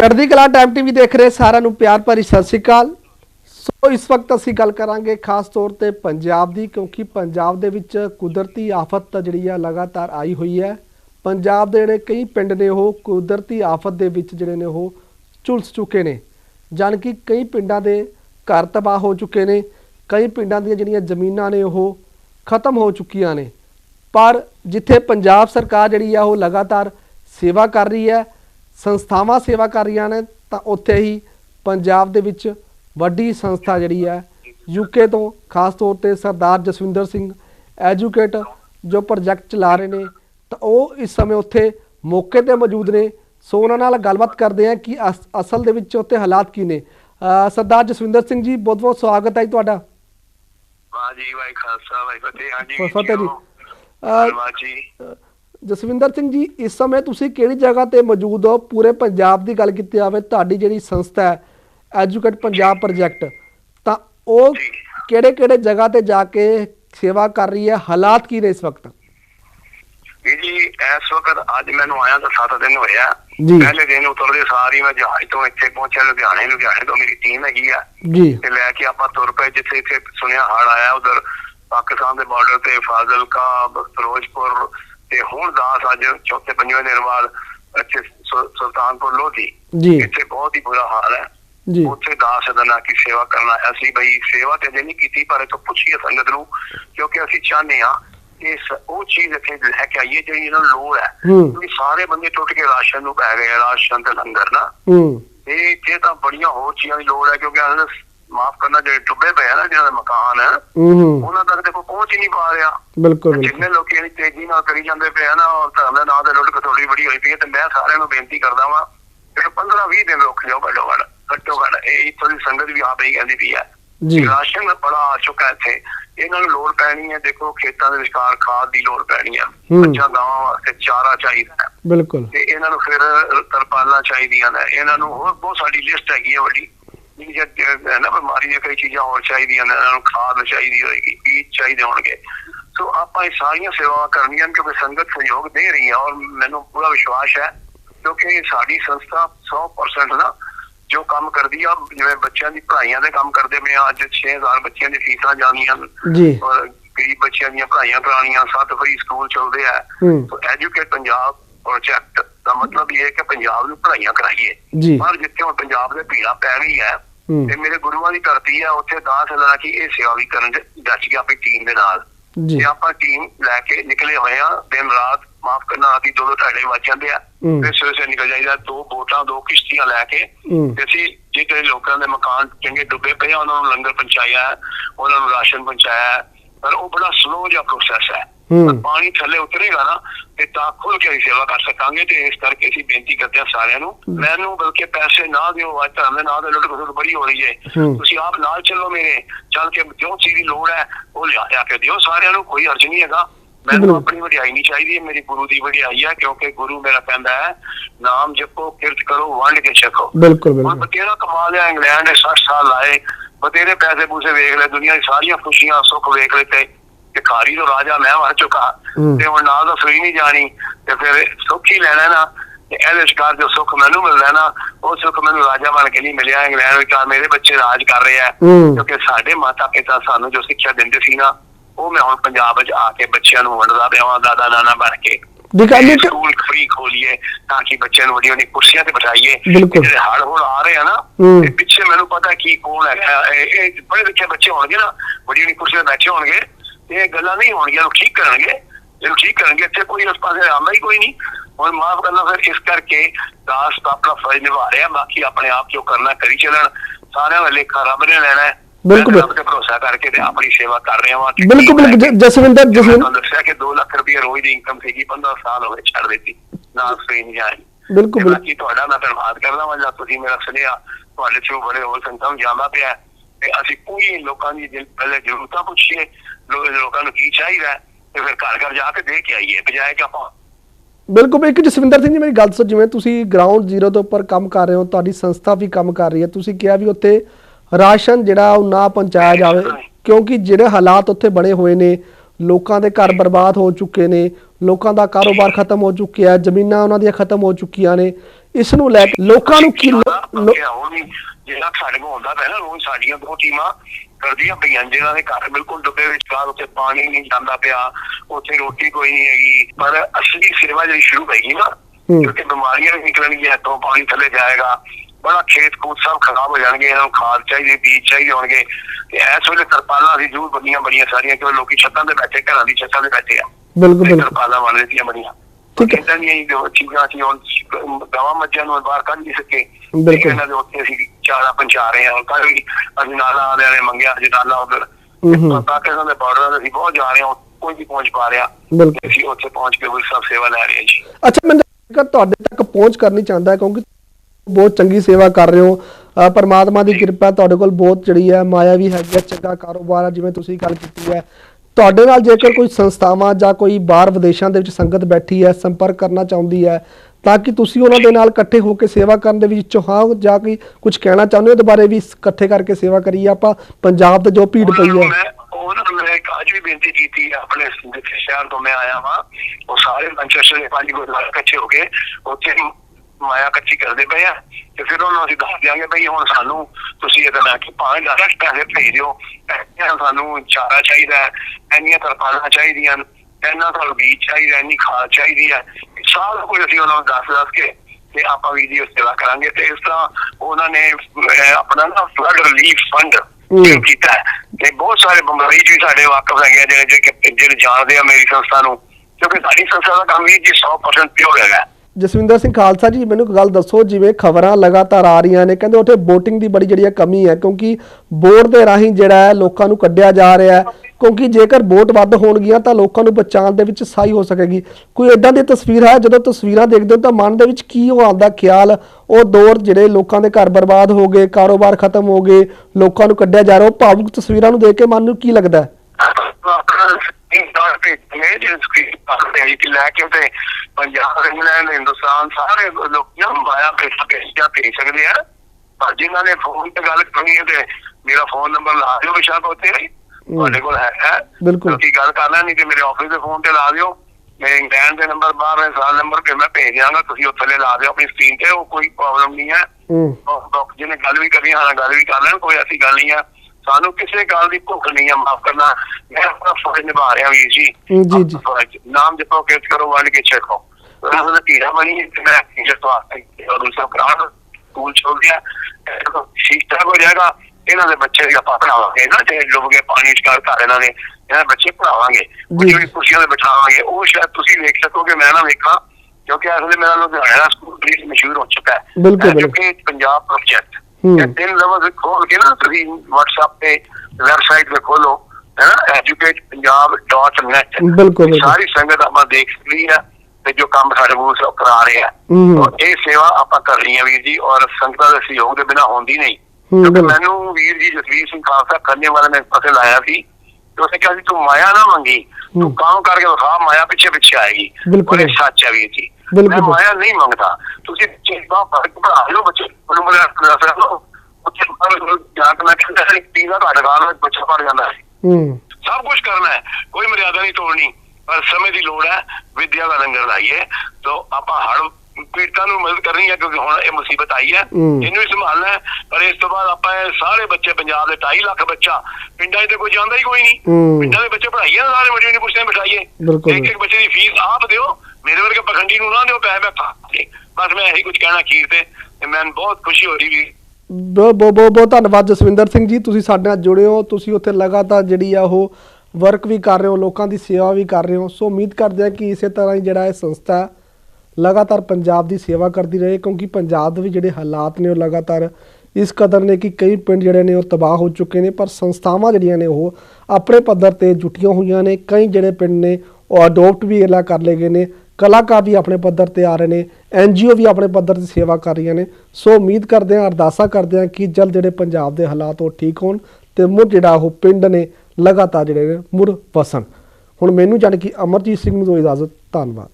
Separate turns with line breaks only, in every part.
ਚੜ੍ਹਦੀ ਕਲਾ time TV ਦੇਖ ਰਹੇ ਸਾਰਿਆਂ ਨੂੰ ਪਿਆਰ ਭਰੀ ਸਤਿ ਸ਼੍ਰੀ ਅਕਾਲ। ਸੋ ਇਸ ਵਕਤ ਅਸੀਂ ਗੱਲ ਕਰਾਂਗੇ ਖਾਸ ਤੌਰ ਤੇ ਪੰਜਾਬ ਦੀ, ਕਿਉਂਕਿ ਪੰਜਾਬ ਦੇ ਵਿੱਚ ਕੁਦਰਤੀ ਆਫਤ ਤਾਂ ਜਿਹੜੀ ਆ ਲਗਾਤਾਰ ਆਈ ਹੋਈ ਹੈ। ਪੰਜਾਬ ਦੇ ਜਿਹੜੇ ਕਈ ਪਿੰਡ ਨੇ ਉਹ ਕੁਦਰਤੀ ਆਫਤ ਦੇ ਵਿੱਚ ਜਿਹੜੇ ਨੇ ਉਹ ਝੁਲਸ ਚੁੱਕੇ ਨੇ। ਜਾਣ ਕਿ ਕਈ ਪਿੰਡਾਂ ਦੇ ਘਰ ਤਬਾਹ ਹੋ ਚੁੱਕੇ ਨੇ, ਕਈ ਪਿੰਡਾਂ ਦੀਆਂ ਜਿਹੜੀਆਂ ਜ਼ਮੀਨਾਂ ਨੇ ਉਹ ਖਤਮ ਹੋ ਚੁੱਕੀਆਂ ਨੇ। ਪਰ ਜਿੱਥੇ ਪੰਜਾਬ ਸਰਕਾਰ ਜਿਹੜੀ ਆ ਉਹ ਲਗਾਤਾਰ ਸੇਵਾ ਕਰ ਰਹੀ ਹੈ ਸੰਸਥਾਵਾਂ ਸੇਵਾ ਕਰ ਰਹੀਆਂ ਨੇ ਤਾਂ ਉੱਥੇ ਹੀ ਪੰਜਾਬ ਦੇ ਵਿੱਚ ਵੱਡੀ ਸੰਸਥਾ ਜਿਹੜੀ ਹੈ ਯੂਕੇ ਤੋਂ ਖਾਸ ਤੌਰ ਤੇ ਸਰਦਾਰ ਜਸਵਿੰਦਰ ਸਿੰਘ ਐਜੂਕੇਟ ਜੋ ਪ੍ਰੋਜੈਕਟ ਚਲਾ ਰਹੇ ਨੇ ਤਾਂ ਉਹ ਇਸ ਸਮੇਂ ਉੱਥੇ ਮੌਕੇ ਤੇ ਮੌਜੂਦ ਨੇ। ਸੋ ਉਹਨਾਂ ਨਾਲ ਗੱਲਬਾਤ ਕਰਦੇ ਹਾਂ ਕਿ ਅਸ- ਅਸਲ ਦੇ ਵਿੱਚ ਉੱਥੇ ਹਾਲਾਤ ਕੀ ਨੇ। ਸਰਦਾਰ ਜਸਵਿੰਦਰ ਸਿੰਘ ਜੀ ਬਹੁਤ ਬਹੁਤ ਸਵਾਗਤ ਹੈ ਤੁਹਾਡਾ।
ਵਾਹ ਜੀ ਵਾਹਿ ਖਾਲਸਾ ਵਾਹਿ ਫਤਿਹ। ਹਾਂਜੀ
ਫਤਿਹ ਜੀ। ਜਸਵਿੰਦਰ ਸਿੰਘ ਜੀ ਇਸ ਸਮੇਂ ਤੁਸੀਂ ਕਿਹੜੀ ਜਗ੍ਹਾ ਤੇ ਮੌਜੂਦ ਹੋ? ਪੂਰੇ ਪੰਜਾਬ ਦੀ ਗੱਲ ਕੀਤੀ ਜਾਵੇ ਤੁਹਾਡੀ ਜਿਹੜੀ ਸੰਸਥਾ ਹੈ ਐਜੂਕੇਟ ਪੰਜਾਬ ਪ੍ਰੋਜੈਕਟ ਤਾਂ ਉਹ। ਕਿਹੜੇ ਕਿਹੜੇ ਜਗ੍ਹਾ ਤੇ ਜਾ ਕੇ ਸੇਵਾ ਕਰ ਰਹੀ ਹੈ? ਹਾਲਾਤ ਕੀ ਨੇ ਇਸ ਵਕਤ?
ਜੀ ਇਸ ਵਕਤ ਅੱਜ ਮੈਨੂੰ ਆਇਆ ਤਾਂ 7 ਦਿਨ ਹੋਇਆ। ਪਹਿਲੇ ਦਿਨ ਉਤਰਦੇ ਸਾਰੀ ਮੈਂ ਜਹਾਜ਼ ਤੋਂ ਇੱਥੇ ਪਹੁੰਚਿਆ ਲੁਧਿਆਣੇ ਲੁਧਿਆਣੇ ਤੋਂ ਮੇਰੀ ਟੀਮ ਹੈਗੀ ਆ।
ਜੀ।
ਤੇ ਲੈ ਕੇ ਆਪਾਂ ਤੁਰ ਪਏ ਜਿੱਥੇ ਇੱਥੇ ਸੁਣਿਆ ਹੜ ਆਇਆ ਉਧਰ ਪਾਕਿਸਤਾਨ ਦੇ ਬਾਰਡਰ ਤੇ ਫਾਜ਼ਿਲਕਾ ਫਿਰੋਜ਼ਪੁਰ ਤੇ ਹੁਣ ਦਾਸ ਅੱਜ ਚੌਥੇ ਪੰਜਵੇਂ ਦਿਨ ਬਾਅਦ ਇੱਥੇ ਸੁਲਤਾਨਪੁਰ ਲੋਧੀ।
ਜੀ।
ਇੱਥੇ ਬਹੁਤ ਹੀ ਬੁਰਾ ਹਾਲ ਹੈ।
ਜੀ।
ਉੱਥੇ ਦਾਸ ਅਦਨਾ ਕੀ ਸੇਵਾ ਕਰਨਾ। ਅਸੀਂ ਬਈ ਸੇਵਾ ਤੇ ਅਜੇ ਨਹੀਂ ਕੀਤੀ ਪਰ ਇੱਕ ਪੁੱਛੀਏ ਸੰਗਤ ਨੂੰ ਕਿਉਂਕਿ ਅਸੀਂ ਚਾਹੁੰਦੇ ਹਾਂ ਕਿ ਸ- ਉਹ ਚੀਜ਼ ਇੱਥੇ ਲੈ ਕੇ ਆਈਏ ਜਿਹੜੀ ਇਹਨਾਂ ਨੂੰ ਲੋੜ ਹੈ। ਕਿਉਂਕਿ ਸਾਰੇ ਬੰਦੇ ਟੁੱਟ ਕੇ ਰਾਸ਼ਨ ਨੂੰ ਪੈ ਗਏ ਆ, ਰਾਸ਼ਨ ਤੇ ਲੰਗਰ ਨਾ।
ਹੂੰ।
ਇਹ ਇੱਥੇ ਤਾਂ ਬੜੀਆਂ ਹੋਰ ਚੀਜ਼ਾਂ ਦੀ ਲੋੜ ਹੈ ਕਿਉਂਕਿ ਮਾਫ ਕਰਨਾ ਜਿਹੜੇ ਡੁੱਬੇ ਪਏ ਆ ਨਾ ਜਿਹਨਾਂ ਦੇ ਮਕਾਨ ਹੈ
ਹੂੰ ਹੂੰ।
ਉਹਨਾਂ ਤੱਕ ਕੋਈ ਪਹੁੰਚ ਹੀ ਨਹੀਂ ਪਾ ਰਿਹਾ।
ਬਿਲਕੁਲ ਬਿਲਕੁਲ।
ਜਿੰਨੇ ਲੋਕੀ ਇਹਨੀ ਤੇਜ਼ੀ ਨਾਲ ਕਰੀ ਜਾਂਦੇ ਪਏ ਆ ਨਾ ਔਰ ਧਰਮ ਦੇ ਨਾਂ ਤੇ ਲੁੱਟ ਖਸੋੜੀ ਬੜੀ ਹੋਈ ਪਈ ਹੈ ਤੇ ਮੈਂ ਸਾਰਿਆਂ ਨੂੰ ਬੇਨਤੀ ਕਰਦਾ ਵਾਂ ਕਿ 15 20 ਦਿਨ ਰੁਕ ਜਾਓ ਘੱਟੋ ਘੱਟ ਘੱਟੋ ਘੱਟ ਇਹ ਇੱਥੋਂ ਦੀ ਸੰਗਤ ਵੀ ਆਪੇ ਹੀ ਕਹਿੰਦੀ ਪਈ ਹੈ
ਜੀ।
ਰਾਸ਼ਨ ਬੜਾ ਆ ਚੁੱਕਾ ਇੱਥੇ। ਇਹਨਾਂ ਨੂੰ ਲੋੜ ਪੈਣੀ ਹੈ ਦੇਖੋ ਖੇਤਾਂ ਦੇ ਵਿਚਕਾਰ ਖਾਦ ਦੀ ਲੋੜ ਪੈਣੀ ਹੂੰ। ਬੱਚਾ ਗਾਵਾਂ ਵਾਸਤੇ ਚਾਰਾ ਚਾਹੀਦਾ ਹੈ।
ਬਿਲਕੁਲ।
ਤੇ ਇਹਨਾਂ ਨੂੰ ਫਿਰ ਤਰਪਾਲਾਂ ਚਾਹੀਦੀਆਂ ਨੇ। ਇਹਨਾਂ ਨੂੰ ਹੋਰ ਬਹੁਤ ਸਾਡੀ ਲਿਸਟ ਹੈਗੀ ਹੈ ਵੱਡੀ। ਜਿਹੜੀ ਜੇ ਹੈ ਨਾ ਬਿਮਾਰੀ ਦੀਆਂ ਕਈ ਚੀਜ਼ਾਂ ਹੋਰ ਚਾਹੀਦੀਆਂ ਨੇ ਇਹਨਾਂ ਨੂੰ ਖਾਦ ਚਾਹੀਦੀ ਹੋਏਗੀ ਬੀਜ ਚਾਹੀਦੇ ਹੋਣਗੇ। ਸੋ ਆਪਾਂ ਇਹ ਸਾਰੀਆਂ ਸੇਵਾਵਾਂ ਕਰਨੀਆਂ ਕਿਉਂਕਿ ਸੰਗਤ ਸਹਿਯੋਗ ਦੇ ਰਹੀ ਹੈ ਔਰ ਮੈਨੂੰ ਪੂਰਾ ਵਿਸ਼ਵਾਸ ਹੈ ਕਿਉਂਕਿ ਇਹ ਸਾਡੀ ਸੰਸਥਾ 100% ਨਾ ਜੋ ਕੰਮ ਕਰਦੀ ਆ ਜਿਵੇਂ ਬੱਚਿਆਂ ਦੀ ਪੜ੍ਹਾਈਆਂ ਦੇ ਕੰਮ ਕਰਦੇ ਪਏ ਆ ਅੱਜ 6000 ਬੱਚਿਆਂ ਦੀ ਫੀਸਾਂ ਜਾਂਦੀਆਂ ਨੇ
ਜੀ।
ਔਰ ਗਰੀਬ ਬੱਚਿਆਂ ਦੀਆਂ ਪੜ੍ਹਾਈਆਂ ਕਰਾਉਣੀਆਂ ਸੱਤ ਫਰੀ ਸਕੂਲ ਚੱਲਦੇ ਆ। ਤੋ ਐਜੂਕੇਟ ਪੰਜਾਬ ਪ੍ਰੋਜੈਕਟ ਦਾ ਮਤਲਬ ਇਹ ਹੈ ਕਿ ਪੰਜਾਬ ਨੂੰ ਪੜ੍ਹਾਈਆਂ ਕਰਾਈਏ।
ਜੀ।
ਪਰ ਜਿੱਥੇ ਹੁਣ ਪੰਜਾਬ ਦੇ ਭੀੜਾ ਪੈ ਗਈ ਹੂੰ ਤੇ ਮੇਰੇ ਗੁਰੂਆਂ ਦੀ ਧਰਤੀ ਹੈ ਉੱਥੇ ਦਾਸ ਲੈਣਾ ਕਿ ਇਹ ਸੇਵਾ ਵੀ ਕਰਨ ਦੱਸ ਗਿਆ ਆਪਣੀ ਟੀਮ ਦੇ ਨਾਲ।
ਜੀ।
ਤੇ ਆਪਾਂ ਟੀਮ ਲੈ ਕੇ ਨਿਕਲੇ ਹੋਏ ਆ ਦਿਨ ਰਾਤ ਮਾਫ ਕਰਨਾ ਆਦੀ ਦੋ ਦੋ ਢਾਈ ਵੱਜ ਜਾਂਦੇ ਆ। ਤੇ ਸਵੇਰੇ ਸਵੇਰੇ ਨਿਕਲ ਜਾਈਦਾ ਦੋ ਬੋਟਾਂ ਦੋ ਕਿਸ਼ਤੀਆਂ ਲੈ ਕੇ। ਤੇ ਅਸੀਂ ਜਿਹੜੇ ਲੋਕਾਂ ਦੇ ਮਕਾਨ ਚੰਗੇ ਡੁੱਬੇ ਪਏ ਆ ਉਹਨਾਂ ਨੂੰ ਲੰਗਰ ਪਹੁੰਚਾਇਆ ਉਹਨਾਂ ਨੂੰ ਰਾਸ਼ਨ ਪਹੁੰਚਾਇਆ। ਪਰ ਉਹ ਬੜਾ ਸਲੋ ਜਿਹਾ ਪ੍ਰੋਸੈਸ ਹੈ।
ਹੂੰ।
ਪਾਣੀ ਥੱਲੇ ਉਤਰੇਗਾ ਨਾ ਤੇ ਤਾਂ ਖੁੱਲ ਕੇ ਸੇਵਾ ਕਰ ਸਕਾਂਗੇ ਤੇ ਇਸ ਕਰਕੇ ਅਸੀਂ ਬੇਨਤੀ ਕਰਦੇ ਹਾਂ ਸਾਰਿਆਂ ਨੂੰ ਮੈਨੂੰ ਬਲਕਿ ਪੈਸੇ ਨਾ ਦਿਓ ਅੱਜ ਧਰਮ ਦੇ ਨਾਂ ਦੇ ਲੁੱਟ ਖਸੁੱਟ ਬੜੀ ਹੋ ਰਹੀ ਹੈ।
ਹੂੰ।
ਤੁਸੀਂ ਆਪ ਨਾਲ ਚੱਲੋ ਮੇਰੇ ਚੱਲ ਕੇ ਜੋ ਚੀਜ਼ ਦੀ ਲੋੜ ਹੈ ਉਹ ਲਿਆ ਕੇ ਦਿਓ। ਸਾਰਿਆਂ ਨੂੰ ਕੋਈ ਅਰਜ਼ ਨਹੀਂ ਹੈਗਾ। ਮੈਨੂੰ। ਆਪਣੀ ਵਡਿਆਈ ਨਹੀਂ ਚਾਹੀਦੀ ਮੇਰੀ ਗੁਰੂ ਦੀ ਵਡਿਆਈ ਹੈ ਕਿਉਂਕਿ ਗੁਰੂ ਮੇਰਾ ਕਹਿੰਦਾ ਹੈ। ਨਾਮ ਜਪੋ ਕਿਰਤ ਕਰੋ ਵੰਡ ਕੇ ਛਕੋ।
ਬਿਲਕੁਲ ਬਿਲਕੁਲ।
ਬਤੇਰਾ ਕਮਾ ਲਿਆ ਇੰਗਲੈਂਡ ਨੇ 60 ਸਾਲ ਲਾਏ। ਬਤੇਰੇ ਪੈਸੇ ਪੂਸੇ ਵੇਖ ਲਏ ਦੁਨੀਆ ਦੀ ਸਾਰੀਆਂ ਖੁਸ਼ੀਆਂ ਸੁੱਖ ਵੇਖ ਲਏ ਤੇ ਭਿਖਾਰੀ ਤੋਂ ਰਾਜਾ ਮੈਂ ਬਣ ਚੁੱਕਾ। ਤੇ ਹੁਣ ਨਾਲ ਦਾ ਸੋਈ ਨਹੀਂ ਜਾਣੀ ਤੇ ਫਿਰ ਸੁੱਖ ਹੀ ਲੈਣਾ ਨਾ। ਤੇ ਇਹਦੇ ਸ਼ਿਕਾਰ ਜੋ ਸੁੱਖ ਮੈਨੂੰ ਮਿਲਦਾ ਨਾ ਉਹ ਸੁੱਖ ਮੈਨੂੰ ਰਾਜਾ ਬਣ ਕੇ ਨਹੀਂ ਮਿਲਿਆ। ਇੰਗਲੈਂਡ ਵਿੱਚ ਆ ਮੇਰੇ ਬੱਚੇ ਰਾਜ ਕਰ ਰਹੇ ਆ ਕਿਉਂਕਿ ਸਾਡੇ ਮਾਤਾ ਪਿਤਾ ਸਾਨੂੰ ਜੋ ਸਿੱਖਿਆ ਦਿੰਦੇ ਸੀ ਨਾ ਉਹ ਮੈਂ ਹੁਣ ਪੰਜਾਬ ਵਿੱਚ ਆ ਕੇ ਬੱਚਿਆਂ ਨੂੰ ਵੰਡਦਾ ਪਿਆ ਦਾਦਾ ਨਾਨਾ ਬਣ ਕੇ।
ਦਿਖਾਈ
ਸਕੂਲ ਫ੍ਰੀ ਖੋਲੀਏ ਤਾਂ ਕਿ ਬੱਚਿਆਂ ਨੂੰ ਵੱਡੀਆਂ ਵੱਡੀਆਂ ਕੁਰਸੀਆਂ ਤੇ ਬਿਠਾਈਏ
ਬਿਲਕੁਲ।
ਜਿਹੜੇ ਹੜ ਹੁਣ ਆ ਰਹੇ ਆ ਨਾ
ਹੂੰ।
ਤੇ ਪਿੱਛੇ ਮੈਨੂੰ ਪਤਾ ਕੀ ਕੌਣ ਹੈਗਾ ਇਹ ਬੜੇ ਬੱਚੇ ਬੱਚੇ ਹੋਣਗੇ ਨਾ ਵੱਡੀ ਵੱਡੀ ਕੁਰਸੀਆਂ ਬੈਠੇ ਹੋਣਗੇ ਤੇ ਇਹ ਗੱਲਾਂ ਨਹੀਂ ਹੋਣਗੀਆਂ ਉਹ ਠੀਕ ਕਰਨਗੇ ਇਹਨੂੰ ਠੀਕ ਕਰਨਗੇ ਇੱਥੇ ਕੋਈ ਉਸ ਪਾਸੇ ਆਉਂਦਾ ਹੀ ਕੋਈ ਨਹੀਂ ਹੁਣ ਮਾਫ ਕਰਨਾ ਫਿਰ ਇਸ ਕਰਕੇ ਦਾਸ ਆਪਣਾ ਫਰਜ਼ ਨਿਭਾ ਰਿਹਾ ਬਾਕੀ ਆਪਣੇ ਆਪ ਜੋ ਕਰਨਾ ਕਰੀ ਚੱਲਣ ਸਾਰਿਆਂ ਦਾ ਲੇਖਾ ਰੱਬ ਨੇ ਲੈਣਾ ਹੈ
ਬਿਲਕੁਲ।
ਮੈਂ ਰੱਬ ਤੇ ਭਰੋਸਾ ਕਰਕੇ ਤੇ ਆਪਣੀ ਸੇਵਾ ਕਰ ਰਿਹਾ ਵਾਂ
ਬਿਲਕੁਲ ਬਿਲਕੁਲ। ਜਸਵਿੰਦਰ ਜਸਵਿੰਦਰ।
ਦੱਸਿਆ ਕਿ 2 ਲੱਖ ਰੁਪਏ ਰੋਜ਼ ਦੀ ਇਨਕਮ ਸੀਗੀ 15 ਸਾਲ ਹੋਏ ਛੱਡ ਦਿੱਤੀ। ਨਾ ਨਹੀਂ ਜਾਈ
ਬਿਲਕੁਲ
ਤੇ ਬਾਕੀ ਤੁਹਾਡਾ ਮੈਂ ਧੰਨਵਾਦ ਕਰਦਾ ਹਾਂ ਜਾਂ ਤੁਸੀਂ ਮੇਰਾ ਸੁਨੇਹਾ ਤੁਹਾਡੇ ਚੋਂ ਬੜੇ ਹੋਰ ਸੰਤਾਂ ਜਾਂਦਾ ਪਿਆ ਹੈ। ਤੇ ਅਸੀਂ ਪੂਰੀ ਲੋਕਾਂ ਦੀ ਦਿਲ ਪਹਿਲੇ ਜ਼ਰੂਰਤਾਂ ਪੁੱਛੀਏ ਲੋਕਾਂ ਨੂੰ ਕੀ ਚਾਹੀਦਾ ਹੈ, ਤੇ ਫਿਰ ਘਰ ਘਰ ਜਾ ਕੇ ਦੇ ਕੇ ਆਈਏ ਬਜਾਏ ਕਿ ਆਪਾਂ
ਬਿਲਕੁਲ ਇੱਕ ਜਸਵਿੰਦਰ ਸਿੰਘ ਜੀ ਮੇਰੀ ਗੱਲ ਸੁਣ ਜਿਵੇਂ ਤੁਸੀਂ ਗਰਾਊਂਡ ਜ਼ੀਰੋ ਦੇ ਉੱਪਰ ਕੰਮ ਕਰ ਰਹੇ ਹੋ ਤੁਹਾਡੀ ਸੰਸਥਾ ਵੀ ਕੰਮ ਕਰ ਰਹੀ ਹੈ ਤੁਸੀਂ ਕਿਹਾ ਵੀ ਉੱਥੇ ਰਾਸ਼ਨ ਜਿਹੜਾ ਉਹ ਨਾ ਪਹੁੰਚਾਇਆ ਜਾਵੇ ਕਿਉਂਕਿ ਜਿਹੜੇ ਹਾਲਾਤ ਉੱਥੇ ਬਣੇ ਹੋਏ ਨੇ ਲੋਕਾਂ ਦੇ ਘਰ ਬਰਬਾਦ ਹੋ ਚੁੱਕੇ ਨੇ ਲੋਕਾਂ ਦਾ ਕਾਰੋਬਾਰ ਖਤਮ ਹੋ ਚੁੱਕਿਆ ਜ਼ਮੀਨਾਂ ਉਹਨਾਂ ਦੀਆਂ ਖਤਮ ਹੋ ਚੁੱਕੀਆਂ ਨੇ ਇਸ ਨੂੰ ਲੈ ਕੇ ਲੋਕਾਂ ਨੂੰ ਕੀ
ਜਿਹੜਾ ਸਾਡੇ ਕੋਲ ਹੁੰਦਾ ਨਾ ਰੋਜ਼ ਸਾਡੀਆਂ ਦੋ ਟੀਮਾਂ ਕਰਦੀਆਂ ਪਈਆਂ ਜਿਨ੍ਹਾਂ ਦੇ ਘਰ ਬਿਲਕੁਲ ਡੁੱਬੇ ਵਿੱਚ ਬਾਹਰ ਉੱਥੇ ਪਾਣੀ ਨਹੀਂ ਜਾਂਦਾ ਪਿਆ ਉੱਥੇ ਰੋਟੀ ਕੋਈ ਨਹੀਂ ਹੈਗੀ ਪਰ ਅਸਲੀ ਸੇਵਾ ਜਿਹੜੀ ਸ਼ੁਰੂ ਹੋਏਗੀ ਨਾ। ਕਿਉਂਕਿ ਬਿਮਾਰੀਆਂ ਵੀ ਨਿਕਲਣਗੀਆਂ ਤੋਂ ਪਾਣੀ ਥੱਲੇ ਜਾਏਗਾ ਬੜਾ ਖੇਤ ਖੂਤ ਸਭ ਖਰਾਬ ਹੋ ਜਾਣਗੇ ਇਹਨਾਂ ਨੂੰ ਖਾਦ ਚਾਹੀਦੀ ਬੀਜ ਚਾਹੀਦੇ ਹੋਣਗੇ। ਤੇ ਇਸ ਵੇਲੇ ਤਰਪਾਲਾਂ ਅਸੀਂ ਜ਼ਰੂਰ ਬੰਦੀਆਂ ਬੜੀਆਂ ਸਾਰੀਆਂ ਕਿਉਂਕਿ ਲੋਕੀ ਛੱਤਾਂ ਤੇ ਬੈਠੇ ਘਰਾਂ ਦੀ ਛੱਤਾਂ ਤੇ ਬੈਠੇ ਆ।
ਬਿਲਕੁਲ
ਤੇ
ਬਿਲਕੁਲ।
ਤਰਪਾਲਾਂ ਬਣ ਦਿੱਤੀਆਂ ਬੜੀਆਂ।
ਠੀਕ ਹੈ।
ਇਦਾਂ ਦੀਆਂ ਹੀ ਜੋ ਚੀਜ਼ਾਂ ਸੀ ਹੁਣ ਗਾਵਾਂ ਮੱਝਾਂ ਨੂੰ ਬਾਹਰ ਕੱਢ ਨਹੀਂ ਸਕੇ।
ਬਿਲਕੁਲ।
ਇਹਨਾਂ ਦੇ ਉੱਤੇ ਅਸੀਂ ਚਾਰਾ ਪਹੁੰਚਾ ਰਹੇ ਹਾਂ। ਕੱਲ ਵੀ ਅਸੀਂ ਨਾਲਾ ਵਾਲਿਆਂ ਨੇ ਮੰਗਿਆ ਅੱਜ ਨਾਲਾ ਉਧਰ। ਪਾਕਿਸਤਾਨ ਦੇ ਬਾਰਡਰ ਤੇ ਅਸੀਂ ਬਹੁਤ ਜਾ ਰਹੇ ਹਾਂ ਕੋਈ ਨਹੀਂ ਪਹੁੰਚ ਪਾ ਰਿਹਾ।
ਬਿਲਕੁਲ।
ਅਸੀਂ ਉੱਥੇ ਪਹੁੰਚ ਕੇ ਉਹ ਸਭ ਸੇਵਾ ਲੈ ਰਹੇ ਹਾਂ ਜੀ।
ਅੱਛਾ ਮੈਂ ਤੁਹਾਡੇ ਤੱਕ ਪਹੁੰਚ ਕਰਨੀ ਚਾਹੁੰਦਾ ਕਿਉਂਕਿ ਬਹੁਤ ਚੰਗੀ ਸੇਵਾ ਕਰ ਰਹੇ ਹੋ। ਪਰਮਾਤਮਾ ਦੀ ਕਿਰਪਾ ਤੁਹਾਡੇ ਕੋਲ ਬਹੁਤ ਜਿਹੜੀ ਹੈ ਮਾਇਆ ਵੀ ਹੈਗੀ ਹੈ ਚੰਗਾ ਕਾਰੋਬਾਰ ਹੈ ਜਿਵੇਂ ਤੁਸੀਂ ਗੱਲ ਕੀਤੀ ਹੈ। ਤੁਹਾਡੇ ਨਾਲ ਜੇਕਰ ਕੋਈ ਸੰਸਥਾਵਾਂ ਜਾਂ ਕੋਈ ਬਾਹਰ ਵਿਦੇਸ਼ਾਂ ਦੇ ਵਿੱਚ ਸੰਗਤ ਬੈਠੀ ਹੈ ਸੰਪਰਕ ਕਰਨਾ ਚਾਹੁੰਦੀ ਹੈ ਤਾਂ ਕਿ ਤੁਸੀਂ ਉਹਨਾਂ ਦੇ ਨਾਲ ਇਕੱਠੇ ਹੋ ਕੇ ਸੇਵਾ ਕਰਨ ਦੇ ਵਿੱਚ ਹਾਂ ਜਾਂ ਕੋਈ ਕੁਝ ਕਹਿਣਾ ਚਾਹੁੰਦੇ ਹੋ ਉਹਦੇ ਬਾਰੇ ਵੀ ਇਕੱਠੇ ਕਰਕੇ ਸੇਵਾ ਕਰੀਏ। ਆਪਾਂ ਪੰਜਾਬ ਤੇ ਜੋ ਭੀੜ ਪਈ ਹੈ।
ਉਹਨਾਂ ਨੂੰ ਮੈਂ ਇੱਕ ਅੱਜ ਵੀ ਬੇਨਤੀ ਕੀਤੀ ਹੈ ਆਪਣੇ ਸ਼ਹਿਰ ਤੋਂ ਮੈਂ ਆਇਆ ਵਾਂ। ਉਹ ਸਾਰੇ ਮੈਂਚੈਸਟਰ ਦੇ ਪੰਜ ਗੁਰਦੁਆਰੇ ਇਕੱਠੇ ਹੋ ਕੇ ਉੱਥੇ ਮਾਇਆ ਇਕੱਠੀ ਕਰਦੇ ਪਏ ਆ ਤੇ ਫਿਰ ਉਹਨਾਂ ਅਸੀਂ ਦੱਸ ਦਿਆਂਗੇ ਬਈ ਹੁਣ ਸਾਨੂੰ ਤੁਸੀਂ ਇਹਦਾ ਨਾ ਕਿ ਪੰਜ ਦਸ ਪੈਸੇ ਭੇਜ ਦਿਓ ਇੰਨੀਆਂ ਸਾਨੂੰ ਚਾਰਾ ਚਾਹੀਦਾ ਹੈ ਇੰਨੀਆਂ ਤਰਪਾਲਾਂ ਚਾਹੀਦੀਆਂ ਨੇ, ਇੰਨਾ ਸਾਨੂੰ ਬੀਜ ਚਾਹੀਦਾ ਇੰਨੀ ਖਾਦ ਚਾਹੀਦੀ ਹੈ ਸਾਰਾ ਕੁਝ ਅਸੀਂ ਉਹਨਾਂ ਨੂੰ ਦੱਸ ਦੱਸ ਕੇ ਤੇ ਆਪਾਂ ਵੀ ਜੀ ਉਹ ਸੇਵਾ ਕਰਾਂਗੇ ਤੇ ਇਸ ਤਰ੍ਹਾਂ ਉਹਨਾਂ ਨੇ ਆਪਣਾ ਨਾ ਫਲੱਡ ਰਿਲੀਫ ਫੰਡ ਕੀਤਾ ਤੇ ਬਹੁਤ ਸਾਰੇ ਬੰਬਈ ਵੀ ਸਾਡੇ ਵਾਕਫ ਹੈਗੇ ਜਿਹੜੇ ਜਿਹੜੇ ਜਾਣਦੇ ਆ ਮੇਰੀ ਸੰਸਥਾ ਨੂੰ ਕਿਉਂਕਿ ਸਾਡੀ ਸੰਸਥਾ ਦਾ ਕੰਮ ਵੀ ਜੀ 100% ਪਿਓਰ ਹੈਗਾ।
ਜਸਵਿੰਦਰ ਸਿੰਘ ਖਾਲਸਾ ਜੀ, ਮੈਨੂੰ ਇੱਕ ਗੱਲ ਦੱਸੋ, ਜਿਵੇਂ ਖਬਰਾਂ ਲਗਾਤਾਰ ਆ ਰਹੀਆਂ ਨੇ, ਕਹਿੰਦੇ ਉੱਥੇ VOTING ਦੀ ਬੜੀ ਜਿਹੜੀ ਹੈ ਕਮੀ ਹੈ, ਕਿਉਂਕਿ ਬੋਰਡ ਦੇ ਰਾਹੀਂ ਜਿਹੜਾ ਹੈ ਲੋਕਾਂ ਨੂੰ ਕੱਢਿਆ ਜਾ ਰਿਹਾ ਹੈ, ਕਿਉਂਕਿ ਜੇਕਰ ਵੋਟ ਵੱਧ ਹੋਣਗੀਆਂ ਤਾਂ ਲੋਕਾਂ ਨੂੰ ਬਚਾਉਣ ਦੇ ਵਿੱਚ ਸਹਾਈ ਹੋ ਸਕੇਗੀ। ਕੋਈ ਇਦਾਂ ਦੀ ਤਸਵੀਰ ਹੈ, ਜਦੋਂ ਤਸਵੀਰਾਂ ਦੇਖਦੇ ਹੋ ਤਾਂ ਮਨ ਦੇ ਵਿੱਚ ਕੀ ਉਹ ਆਉਂਦਾ ਖਿਆਲ, ਉਹ ਦੌਰ ਜਿਹੜੇ ਲੋਕਾਂ ਦੇ ਘਰ ਬਰਬਾਦ ਹੋ ਗਏ, ਕਾਰੋਬਾਰ ਖਤਮ ਹੋ ਗਏ, ਲੋਕਾਂ ਨੂੰ ਕੱਢਿਆ ਜਾ ਰਿਹਾ, ਉਹ ਭਾਵੁਕ ਤਸਵੀਰਾਂ ਨੂੰ ਦੇਖ ਕੇ ਮਨ ਨੂੰ ਕੀ ਲੱਗਦਾ ਹੈ
ਜਿਸ ਕਿ ਲੈ ਕੇ ਤੇ ਪੰਜਾਬ ਇੰਗਲੈਂਡ ਹਿੰਦੁਸਤਾਨ ਸਾਰੇ ਲੋਕਾਂ ਮਾਇਆ ਪੈਸਾ ਭੇਜਿਆ ਭੇਜ ਸਕਦੇ ਆ। ਪਰ ਜਿਨ੍ਹਾਂ ਨੇ ਫੋਨ ਤੇ ਗੱਲ ਕਰਨੀ ਹੈ ਤੇ ਮੇਰਾ ਫੋਨ ਨੰਬਰ ਲਾ ਦਿਓ ਵਿਸ਼ਾਖ ਉੱਤੇ ਤੁਹਾਡੇ ਕੋਲ ਹੈ ਹੈ।
ਬਿਲਕੁਲ।
ਤੁਸੀਂ ਗੱਲ ਕਰਨਾ ਨਹੀਂ ਤੇ ਮੇਰੇ ਆਫਿਸ ਦੇ ਫੋਨ ਤੇ ਲਾ ਦਿਓ। ਮੇਰੇ ਇੰਗਲੈਂਡ ਦੇ ਨੰਬਰ ਬਾਹਰ ਸਾਲ ਨੰਬਰ ਤੇ ਮੈਂ ਭੇਜ ਦਿਆਂਗਾ ਤੁਸੀਂ ਉੱਥੇ ਲਾ ਦਿਓ ਆਪਣੀ ਸਕਰੀਨ ਤੇ ਉਹ ਕੋਈ ਪ੍ਰੋਬਲਮ ਨਹੀਂ ਹੈ।
ਹੂੰ।
ਡਾਕਟਰ ਜੀ ਨੇ ਗੱਲ ਵੀ ਕਰਨੀ ਹਾਂ ਗੱਲ ਵੀ ਕਰ ਲੈਣ ਕੋਈ ਐਸੀ ਗੱਲ ਨਹੀਂ ਆ ਸਾਨੂੰ ਕਿਸੇ ਗੱਲ ਦੀ ਭੁੱਖ ਨਹੀਂ ਆ ਮਾਫ ਕਰਨਾ ਮੈਂ ਆਪਣਾ ਫਰਜ਼ ਨਿਭਾ ਰਿਹਾ ਵੀਰ ਜੀ
ਜੀ, ਜੀ।
ਨਾਮ ਜਪੋ ਕਿਰਤ ਕਰੋ ਵੰਡ ਕੇ ਛਕੋ ਉਹਨਾਂ ਦਾ ਧੀਰਾ ਬਣੀ ਤੇ ਮੈਂ ਇੱਜ਼ਤ ਵਾਸਤੇ ਔਰ ਉਸ ਕਰਾਣ ਸਕੂਲ ਛੋੜ ਠੀਕ ਠਾਕ ਹੋ ਜਾਏਗਾ ਇਹਨਾਂ ਦੇ ਬੱਚੇ ਵੀ ਆਪਾਂ ਪੜਾਵਾਂਗੇ ਨਾ ਤੇ ਡੁੱਬ ਗਏ ਪਾਣੀ ਚ ਕਰ ਇਹਨਾਂ ਦੇ ਇਹਨਾਂ ਬੱਚੇ ਪੜਾਵਾਂਗੇ। ਜਿਹੜੀ ਕੁਰਸੀਆਂ ਤੇ ਬਿਠਾਵਾਂਗੇ ਉਹ ਸ਼ਾਇਦ ਤੁਸੀਂ ਵੇਖ ਸਕੋਗੇ ਮੈਂ ਨਾ ਵੇਖਾਂ ਕਿਉਂਕਿ ਇਸ ਵੇਲੇ ਮੇਰਾ ਲੁਧਿਆਣਾ ਸਕੂਲ ਬੜੀ ਮਸ਼ਹੂਰ ਹੋ ਚੁੱਕਾ ਹੈ
ਬਿਲਕੁਲ,
ਇਹ
ਬਿਲਕੁਲ।
ਕਿ ਪੰਜਾਬ ਪ੍ਰੋਜੈਕਟ
ਹੂੰ।
ਇਹ ਤਿੰਨ ਲਫ਼ਜ਼ ਖੋਲ ਕੇ ਨਾ ਤੁਸੀਂ WhatsApp ਤੇ ਵੈਬਸਾਈਟ ਤੇ ਖੋਲੋ ਹੈ ਨਾ educatepunjab.net
ਬਿਲਕੁਲ।
ਸਾਰੀ ਸੰਗਤ ਆਪਾਂ ਦੇਖ ਲਈ ਹੈ ਤੇ ਜੋ ਕੰਮ ਸਾਡੇ ਕੋਲ ਸਭ ਕਰਾ ਰਹੇ ਆ ਇਹ ਸੇਵਾ ਆਪਾਂ ਕਰ ਰਹੀ ਵੀਰ ਜੀ ਔਰ ਸੰਗਤਾਂ ਦੇ ਸਹਿਯੋਗ ਦੇ ਬਿਨਾ ਹੁੰਦੀ ਨਹੀਂ ਕਿਉਂਕਿ। ਮੈਨੂੰ ਵੀਰ ਜੀ ਜਸਵੀਰ ਸਿੰਘ ਖਾਲਸਾ ਕਰਨੇ ਵਾਲੇ ਨੇ ਪਾਸੇ ਲਾਇਆ ਸੀ ਤੇ ਉਸਨੇ ਕਿਹਾ ਸੀ ਤੂੰ ਮਾਇਆ ਨਾ ਮੰਗੀ ਤੂੰ। ਕੰਮ ਕਰਕੇ ਵਿਖਾ ਮਾਇਆ ਪਿੱਛੇ ਪਿੱਛੇ ਆਏਗੀ
ਬਿਲਕੁਲ।
ਸੱਚ ਹੈ ਵੀਰ ਜੀ
ਬਿਲਕੁਲ।
ਮੈਂ ਮਾਇਆ ਨਹੀਂ ਮੰਗਦਾ। ਤੁਸੀਂ ਚੇਤਾ ਪੜਾ ਲਓ ਬੱਚੇ ਉਹਨੂੰ ਮੇਰਾ ਦੱਸ ਲਓ ਉੱਥੇ ਜਾਂ ਤਾਂ ਮੈਂ ਕਹਿੰਦਾ ਸੀ ਪੀਜ਼ਾ ਤੁਹਾਡੇ ਵਿੱਚ ਬੱਚਾ ਪੜ ਜਾਂਦਾ ਹੈ
ਹੂੰ।
ਸਭ ਕੁਝ ਕਰਨਾ ਹੈ ਕੋਈ ਮਰਿਆਦਾ ਨਹੀਂ ਤੋੜਨੀ। ਪਰ ਸਮੇਂ ਦੀ ਲੋੜ ਹੈ ਵਿਦਿਆ ਦਾ ਲੰਗਰ ਲਾਈਏ। ਤਾਂ ਆਪਾਂ ਹੜ ਪੀੜਤਾਂ ਨੂੰ ਮਦਦ ਕਰਨੀ ਹੈ ਕਿਉਂਕਿ ਹੁਣ ਇਹ ਮੁਸੀਬਤ ਆਈ ਹੈ।
ਹੂੰ।
ਇਹਨੂੰ ਵੀ ਸੰਭਾਲਣਾ ਹੈ ਪਰ ਇਸ ਤੋਂ ਬਾਅਦ ਆਪਾਂ ਇਹ ਸਾਰੇ ਬੱਚੇ ਪੰਜਾਬ ਦੇ 2.5 ਲੱਖ ਬੱਚਾ ਪਿੰਡਾਂ 'ਚ ਤਾਂ ਕੋਈ ਜਾਂਦਾ ਹੀ ਕੋਈ ਨਹੀਂ।
ਹੂੰ।
ਪਿੰਡਾਂ ਦੇ ਬੱਚੇ ਪੜਾਈਏ ਨਾ ਸਾਰੇ ਵੱਡੀ ਯੂਨੀਵਰਸਿਟੀਆਂ ਬਿਠਾਈਏ।
ਬਿਲਕੁਲ।
ਇੱਕ ਇੱਕ ਬੱਚੇ ਦੀ ਫੀਸ ਆਪ ਦਿਓ ਮੇਰੇ ਵਰਗੇ ਪਖੰਡੀ ਨੂੰ ਨਾ ਦਿਓ ਪੈਸੇ ਮੈਂ ਖਾ ਬਸ ਮੈਂ ਇਹੀ ਕੁਝ ਕਹਿਣਾ ਅਖੀਰ ਤੇ ਮੈਨੂੰ ਬਹੁਤ ਖੁਸ਼ੀ ਹੋ ਰਹੀ ਵੀ
ਬਹੁਤ ਬਹੁਤ ਬਹੁਤ ਧੰਨਵਾਦ ਜਸਵਿੰਦਰ ਸਿੰਘ ਜੀ, ਤੁਸੀਂ ਸਾਡੇ ਨਾਲ ਜੁੜੇ ਹੋ, ਤੁਸੀਂ ਉੱਥੇ ਲਗਾਤਾਰ ਜਿਹੜੀ ਆ ਉਹ ਵਰਕ ਵੀ ਕਰ ਰਹੇ ਹੋ, ਲੋਕਾਂ ਦੀ ਸੇਵਾ ਵੀ ਕਰ ਰਹੇ ਹੋ। ਸੋ ਉਮੀਦ ਕਰਦੇ ਹਾਂ ਕਿ ਇਸੇ ਤਰ੍ਹਾਂ ਹੀ ਜਿਹੜਾ ਇਹ ਸੰਸਥਾ ਲਗਾਤਾਰ ਪੰਜਾਬ ਦੀ ਸੇਵਾ ਕਰਦੀ ਰਹੇ, ਕਿਉਂਕਿ ਪੰਜਾਬ ਦੇ ਵੀ ਜਿਹੜੇ ਹਾਲਾਤ ਨੇ ਉਹ ਲਗਾਤਾਰ ਇਸ ਕਦਰ ਨੇ ਕਿ ਕਈ ਪਿੰਡ ਜਿਹੜੇ ਨੇ ਉਹ ਤਬਾਹ ਹੋ ਚੁੱਕੇ ਨੇ, ਪਰ ਸੰਸਥਾਵਾਂ ਜਿਹੜੀਆਂ ਨੇ ਉਹ ਆਪਣੇ ਪੱਧਰ ਤੇ ਜੁਟੀਆਂ ਹੋਈਆਂ ਨੇ। ਕਈ ਜਿਹੜੇ ਪਿੰਡ ਨੇ ਉਹ ਅਡਾਪਟ ਵੀ ਇਹਲਾ ਕਰ ਲਏ ਗਏ ਨੇ। ਕਲਾਕਾਰ ਵੀ ਆਪਣੇ ਪੱਧਰ ਤੇ ਆ ਰਹੇ ਨੇ ਐਨਜੀਓ ਵੀ ਆਪਣੇ ਪੱਧਰ ਤੇ ਸੇਵਾ ਕਰ ਰਹੀਆਂ ਨੇ। ਸੋ ਉਮੀਦ ਕਰਦੇ ਹਾਂ ਅਰਦਾਸਾ ਕਰਦੇ ਹਾਂ ਕਿ ਜਲਦ ਜਿਹੜੇ ਪੰਜਾਬ ਦੇ ਹਾਲਾਤ ਉਹ ਠੀਕ ਹੋਣ ਤੇ ਮੁੜ ਜਿਹੜਾ ਉਹ ਪਿੰਡ ਨੇ ਲਗਾਤਾਰ ਜਿਹੜੇ ਨੇ ਮੁੜ ਵਸਣ। ਹੁਣ ਮੈਨੂੰ ਜਾਣ ਕਿ ਅਮਰਜੀਤ ਸਿੰਘ ਨੂੰ ਦਿਓ ਇਜਾਜ਼ਤ ਧੰਨਵਾਦ।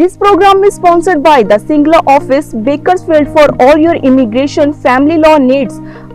This program is sponsored by the Singla office, Bakersfield for all your immigration family law needs.